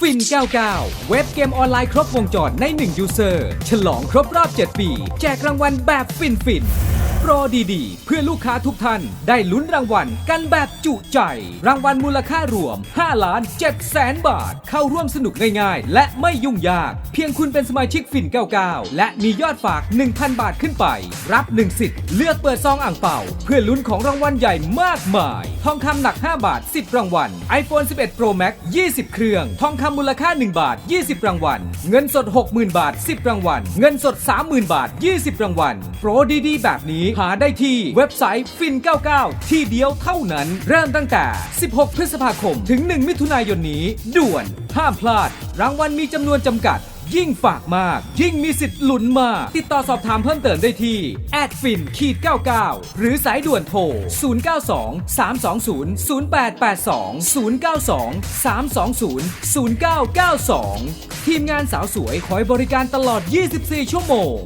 ฟิน 99 เว็บเกมออนไลน์ครบวงจรใน1ยูเซอร์ ฉลองครบรอบ 7 ปี แจกรางวัลแบบฟินฟิน โปรดีๆ เพื่อลูกค้าทุกท่าน ได้ลุ้นรางวัลกันแบบจุใจ รางวัลมูลค่ารวม 5 ล้าน7แสนบาท เข้าร่วมสนุกง่ายๆ และไม่ยุ่งยาก เพียงคุณเป็นสมาชิกฟิน 99 และมียอดฝาก 1,000 บาทขึ้นไป รับ 1 สิทธิ์ เลือกเปิดซองอ่างเป่า เพื่อลุ้นของรางวัลใหญ่มากมาย ทองคำหนัก 5 บาท 10 รางวัล iPhone 11 Pro Max 20 เครื่อง ทองคำมูลค่า 1 บาท 20 รางวัล เงินสด 60,000 บาท 10 รางวัล เงินสด 30,000 บาท 20 รางวัล โปรดีๆ แบบนี้หาได้ที่เว็บไซต์ฟิน 99 ที่เดียวเท่านั้น เริ่มตั้งแต่ 16 พฤษภาคม ถึง 1 มิถุนายนนี้ ด่วน ห้ามพลาด รางวัลมีจำนวนจำกัด ยิ่งฝากมาก ยิ่งมีสิทธิ์หลุนมาก ติดต่อสอบถามเพิ่มเติมได้ที่แอดฟินขีด99 หรือสายด่วนโทร 092 320 0882 092 320 0992 ทีมงานสาวสวยคอยบริการตลอด 24 ชั่วโมง